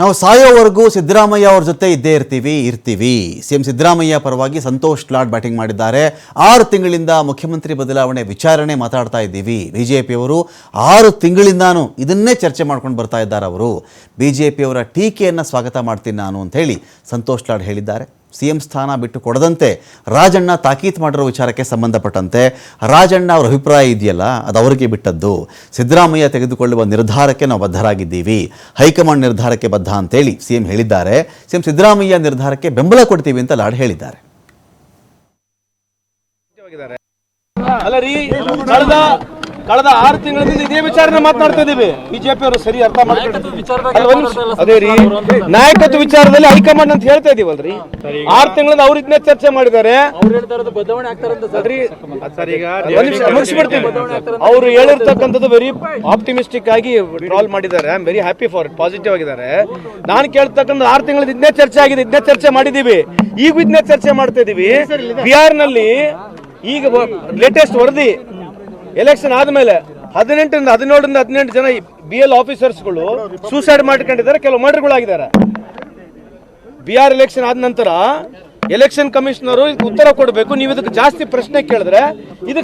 ನಾವು ಸಾಯೋವರೆಗೂ ಸಿದ್ದರಾಮಯ್ಯ ಅವ್ರ ಜೊತೆ ಇದ್ದೇ ಇರ್ತೀವಿ ಇರ್ತೀವಿ. ಸಿಎಂ ಸಿದ್ದರಾಮಯ್ಯ ಪರವಾಗಿ ಸಂತೋಷ್ ಲಾಡ್ ಬ್ಯಾಟಿಂಗ್ ಮಾಡಿದ್ದಾರೆ. ಆರು ತಿಂಗಳಿಂದ ಮುಖ್ಯಮಂತ್ರಿ ಬದಲಾವಣೆ ವಿಚಾರಣೆ ಮಾತಾಡ್ತಾ ಇದ್ದೀವಿ. ಬಿ ಜೆ ಪಿಯವರು ಆರು ತಿಂಗಳಿಂದಾನು ಇದನ್ನೇ ಚರ್ಚೆ ಮಾಡ್ಕೊಂಡು ಬರ್ತಾ ಇದ್ದಾರೆ ಅವರು. ಬಿ ಜೆ ಪಿಯವರ ಟೀಕೆಯನ್ನು ಸ್ವಾಗತ ಮಾಡ್ತೀನಿ ನಾನು ಅಂತ ಹೇಳಿ ಸಂತೋಷ್ ಲಾಡ್ ಹೇಳಿದ್ದಾರೆ. ಸಿ ಎಂ ಸ್ಥಾನ ಬಿಟ್ಟು ಕೊಡದಂತೆ ರಾಜಣ್ಣ ತಾಕೀತು ಮಾಡಿರೋ ವಿಚಾರಕ್ಕೆ ಸಂಬಂಧಪಟ್ಟಂತೆ ರಾಜಣ್ಣ ಅವರ ಅಭಿಪ್ರಾಯ ಇದೆಯಲ್ಲ, ಅದು ಅವರಿಗೆ ಬಿಟ್ಟದ್ದು. ಸಿದ್ದರಾಮಯ್ಯ ತೆಗೆದುಕೊಳ್ಳುವ ನಿರ್ಧಾರಕ್ಕೆ ನಾವು ಬದ್ಧರಾಗಿದ್ದೀವಿ. ಹೈಕಮಾಂಡ್ ನಿರ್ಧಾರಕ್ಕೆ ಬದ್ಧ ಅಂತೇಳಿ ಸಿ ಎಂ ಹೇಳಿದ್ದಾರೆ. ಸಿ ಎಂ ಸಿದ್ದರಾಮಯ್ಯ ನಿರ್ಧಾರಕ್ಕೆ ಬೆಂಬಲ ಕೊಡ್ತೀವಿ ಅಂತ ಲಾಡ್ ಹೇಳಿದ್ದಾರೆ. ಅಲ್ಲ ರೀ ಕಳೆದ ಆರು ತಿಂಗಳಿಂದ ಇದೇ ವಿಚಾರನ ಮಾತನಾಡ್ತಾ ಇದೀವಿ ಬಿಜೆಪಿ ಅವರು ಸರಿ ಅರ್ಥ ಮಾಡ್ಕೊಂಡು ಅದೇ ರೀ. ನಾಯಕತ್ವ ವಿಚಾರದಲ್ಲಿ ಹೈಕಮಾಂಡ್ ಅಂತ ಹೇಳ್ತಾ ಇದೀವಲ್ರಿ ಆರು ತಿಂಗಳಿಂದ ಅವ್ರ ಇದನ್ನೇ ಚರ್ಚೆ ಮಾಡಿದ್ದಾರೆ. ಮುಗಿಸ್ಬಿಡ್ತೀನಿ ಅವರು ಹೇಳಿರ್ತಕ್ಕಂಥದ್ದು ವೆರಿ ಆಪ್ಟಿಮಿಸ್ಟಿಕ್ ಆಗಿ ಟ್ರಾಲ್ ಮಾಡಿದ್ದಾರೆ. I am very happy for it positive ಆಗಿದ್ದಾರೆ. ನಾನು ಕೇಳ್ತಕ್ಕಂಥ ಆರು ತಿಂಗಳಿಂದ ಇದನ್ನೇ ಚರ್ಚೆ ಆಗಿದೆ. ಇದನ್ನೇ ಚರ್ಚೆ ಮಾಡಿದೀವಿ ಈಗ ಇದನ್ನೇ ಚರ್ಚೆ ಮಾಡ್ತಾ ಇದೀವಿ. ಬಿಹಾರ್ನಲ್ಲಿ ಈಗ ಲೇಟೆಸ್ಟ್ ವರದಿ. ಎಲೆಕ್ಷನ್ ಆದ್ಮೇಲೆ ಹದಿನೆಂಟರಿಂದ ಹದಿನೇಳರಿಂದ ಹದಿನೆಂಟು ಜನ ಬಿ ಎಲ್ ಆಫೀಸರ್ಸ್ಗಳು ಸೂಸೈಡ್ ಮಾಡ್ಕೊಂಡಿದ್ದಾರೆ, ಕೆಲವು ಮರ್ಡರ್ಗಳಾಗಿದ್ದಾರೆ ಬಿಹಾರ್ ಎಲೆಕ್ಷನ್ ಆದ ನಂತರ ಎಲೆಕ್ಷನ್ ಕಮಿಷನರು ಉತ್ತರ ಕೊಡಬೇಕು, ನೀವು ಇದಕ್ಕೆ ಜಾಸ್ತಿ ಪ್ರಶ್ನೆ ಕೇಳಿದ್ರೆ ಇದಕ್ಕೆ